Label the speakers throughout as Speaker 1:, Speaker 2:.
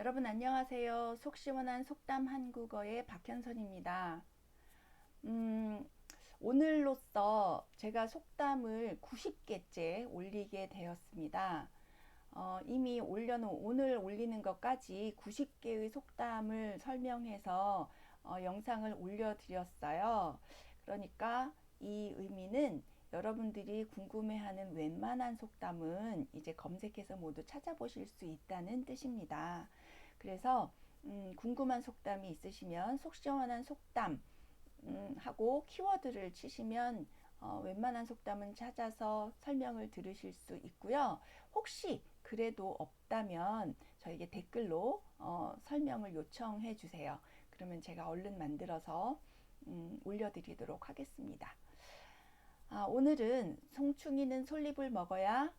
Speaker 1: 여러분 안녕하세요. 속 시원한 속담 한국어의 박현선입니다. 음, 오늘로써 제가 속담을 90개째 올리게 되었습니다. 어, 이미 올려놓은 오늘 올리는 것까지 90개의 속담을 설명해서 어, 영상을 올려드렸어요. 그러니까 이 의미는 여러분들이 궁금해하는 웬만한 속담은 이제 검색해서 모두 찾아보실 수 있다는 뜻입니다. 그래서 음, 궁금한 속담이 있으시면 속 시원한 속담 음, 하고 키워드를 치시면 어, 웬만한 속담은 찾아서 설명을 들으실 수 있고요. 혹시 그래도 없다면 저에게 댓글로 어, 설명을 요청해 주세요. 그러면 제가 얼른 만들어서 음, 올려드리도록 하겠습니다. 아, 오늘은 송충이는 솔잎을 먹어야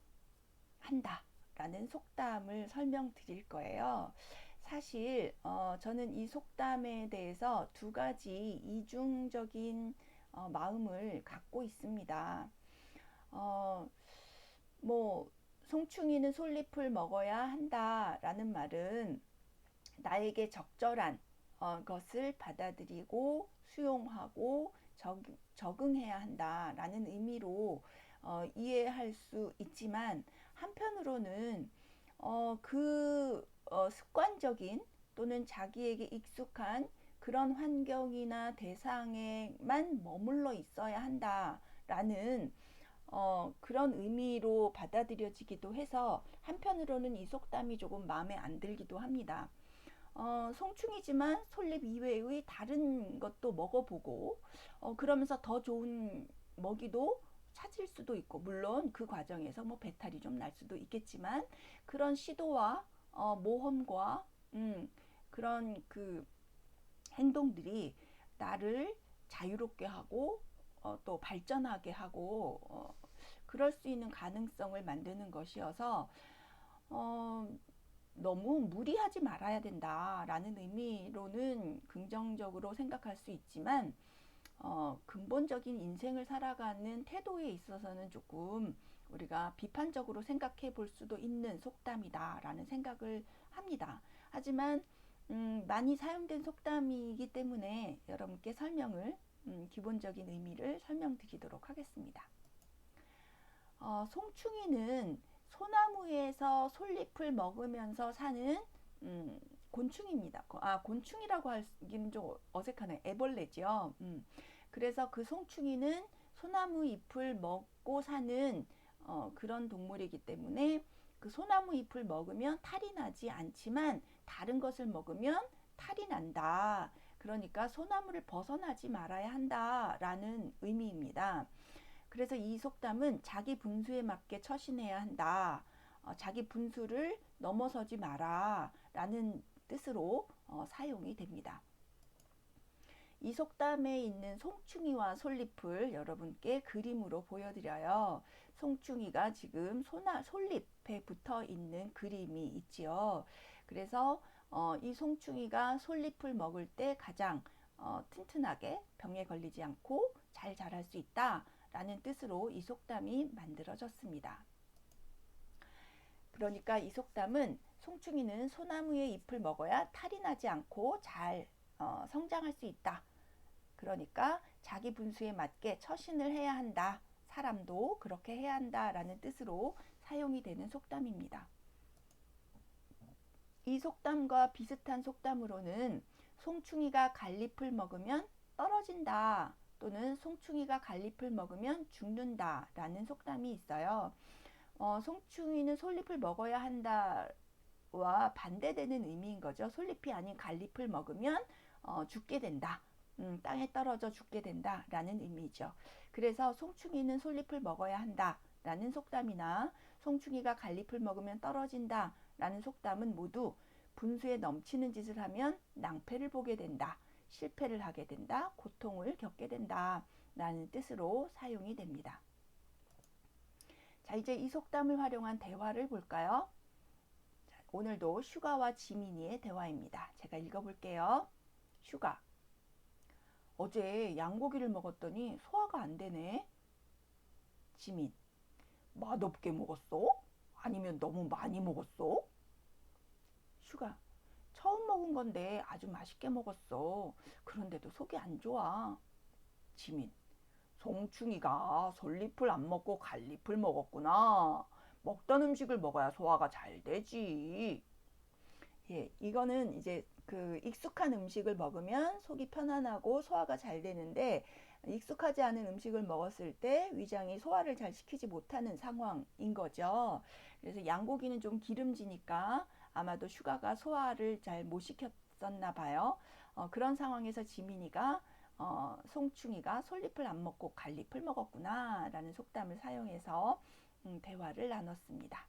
Speaker 1: 한다. 라는 속담을 설명드릴 거예요. 사실 어, 저는 이 속담에 대해서 두 가지 이중적인 어, 마음을 갖고 있습니다. 어, 뭐 송충이는 솔잎을 먹어야 한다라는 말은 나에게 적절한 어, 것을 받아들이고 수용하고 적, 적응해야 한다라는 의미로 어, 이해할 수 있지만 한편으로는 어, 그 어, 습관적인 또는 자기에게 익숙한 그런 환경이나 대상에만 머물러 있어야 한다라는 어, 그런 의미로 받아들여지기도 해서 한편으로는 이 속담이 조금 마음에 안 들기도 합니다. 어, 송충이지만 솔잎 이외의 다른 것도 먹어보고 어, 그러면서 더 좋은 먹이도 찾을 수도 있고 물론 그 과정에서 뭐 배탈이 좀 날 수도 있겠지만 그런 시도와 어, 모험과 음, 그런 그 행동들이 나를 자유롭게 하고 어, 또 발전하게 하고 어, 그럴 수 있는 가능성을 만드는 것이어서 어, 너무 무리하지 말아야 된다라는 의미로는 긍정적으로 생각할 수 있지만 어, 근본적인 인생을 살아가는 태도에 있어서는 조금 우리가 비판적으로 생각해 볼 수도 있는 속담이다라는 생각을 합니다. 하지만 음, 많이 사용된 속담이기 때문에 여러분께 설명을 음, 기본적인 의미를 설명드리도록 하겠습니다. 어, 송충이는 소나무에서 솔잎을 먹으면서 사는 음, 곤충입니다. 아 곤충이라고 하기는 좀 어색하네. 애벌레죠. 음, 그래서 그 송충이는 소나무 잎을 먹고 사는 어, 그런 동물이기 때문에 그 소나무 잎을 먹으면 탈이 나지 않지만 다른 것을 먹으면 탈이 난다. 그러니까 소나무를 벗어나지 말아야 한다라는 의미입니다. 그래서 이 속담은 자기 분수에 맞게 처신해야 한다. 어, 자기 분수를 넘어서지 마라. 라는 뜻으로 어, 사용이 됩니다. 이 속담에 있는 송충이와 솔잎을 여러분께 그림으로 보여드려요. 송충이가 지금 소나, 솔잎에 붙어 있는 그림이 있지요. 그래서 어, 이 송충이가 솔잎을 먹을 때 가장 어, 튼튼하게 병에 걸리지 않고 잘 자랄 수 있다. 라는 뜻으로 이 속담이 만들어졌습니다. 그러니까 이 속담은 송충이는 소나무의 잎을 먹어야 탈이 나지 않고 잘 어, 성장할 수 있다. 그러니까 자기 분수에 맞게 처신을 해야 한다. 사람도 그렇게 해야 한다라는 뜻으로 사용이 되는 속담입니다. 이 속담과 비슷한 속담으로는 송충이가 갈잎을 먹으면 떨어진다. 또는 송충이가 갈잎을 먹으면 죽는다 라는 속담이 있어요. 어, 송충이는 솔잎을 먹어야 한다와 반대되는 의미인 거죠. 솔잎이 아닌 갈잎을 먹으면 어, 죽게 된다. 음, 땅에 떨어져 죽게 된다 라는 의미죠. 그래서 송충이는 솔잎을 먹어야 한다 라는 속담이나 송충이가 갈잎을 먹으면 떨어진다 라는 속담은 모두 분수에 넘치는 짓을 하면 낭패를 보게 된다. 실패를 하게 된다, 고통을 겪게 된다 라는 뜻으로 사용이 됩니다. 자, 이제 이 속담을 활용한 대화를 볼까요? 자, 오늘도 슈가와 지민이의 대화입니다. 제가 읽어볼게요. 슈가. 어제 양고기를 먹었더니 소화가 안 되네. 지민. 맛없게 먹었어? 아니면 너무 많이 먹었어? 슈가. 먹은 건데 아주 맛있게 먹었어. 그런데도 속이 안 좋아. 지민, 송충이가 솔잎을 안 먹고 갈잎을 먹었구나. 먹던 음식을 먹어야 소화가 잘 되지. 예, 이거는 이제 그 익숙한 음식을 먹으면 속이 편안하고 소화가 잘 되는데 익숙하지 않은 음식을 먹었을 때 위장이 소화를 잘 시키지 못하는 상황인 거죠. 그래서 양고기는 좀 기름지니까 아마도 슈가가 소화를 잘 못 시켰었나 봐요. 어, 그런 상황에서 지민이가 어, 송충이가 솔잎을 안 먹고 갈잎을 먹었구나 라는 속담을 사용해서 음, 대화를 나눴습니다.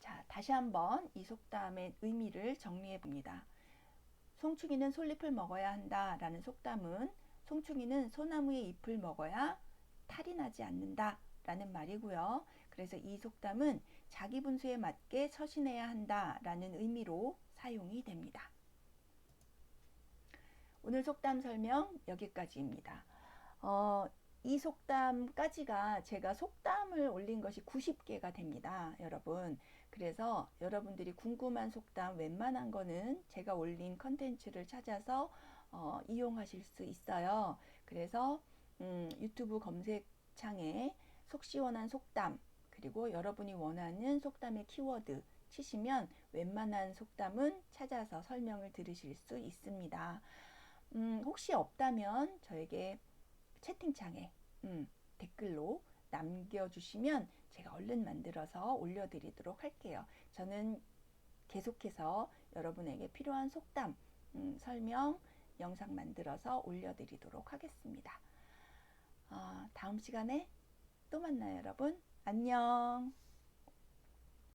Speaker 1: 자, 다시 한번 이 속담의 의미를 정리해 봅니다. 송충이는 솔잎을 먹어야 한다 라는 속담은 송충이는 소나무의 잎을 먹어야 탈이 나지 않는다 라는 말이고요. 그래서 이 속담은 자기 분수에 맞게 처신해야 한다 라는 의미로 사용이 됩니다. 오늘 속담 설명 여기까지입니다. 어, 이 속담까지가 제가 속담을 올린 것이 90개가 됩니다. 여러분. 그래서 여러분들이 궁금한 속담 웬만한 거는 제가 올린 컨텐츠를 찾아서 어, 이용하실 수 있어요. 그래서 음, 유튜브 검색창에 속 시원한 속담 그리고 여러분이 원하는 속담의 키워드 치시면 웬만한 속담은 찾아서 설명을 들으실 수 있습니다. 음, 혹시 없다면 저에게 채팅창에 음, 댓글로 남겨주시면 제가 얼른 만들어서 올려드리도록 할게요. 저는 계속해서 여러분에게 필요한 속담 음, 설명 영상 만들어서 올려드리도록 하겠습니다. 어, 다음 시간에 또 만나요, 여러분. 안녕.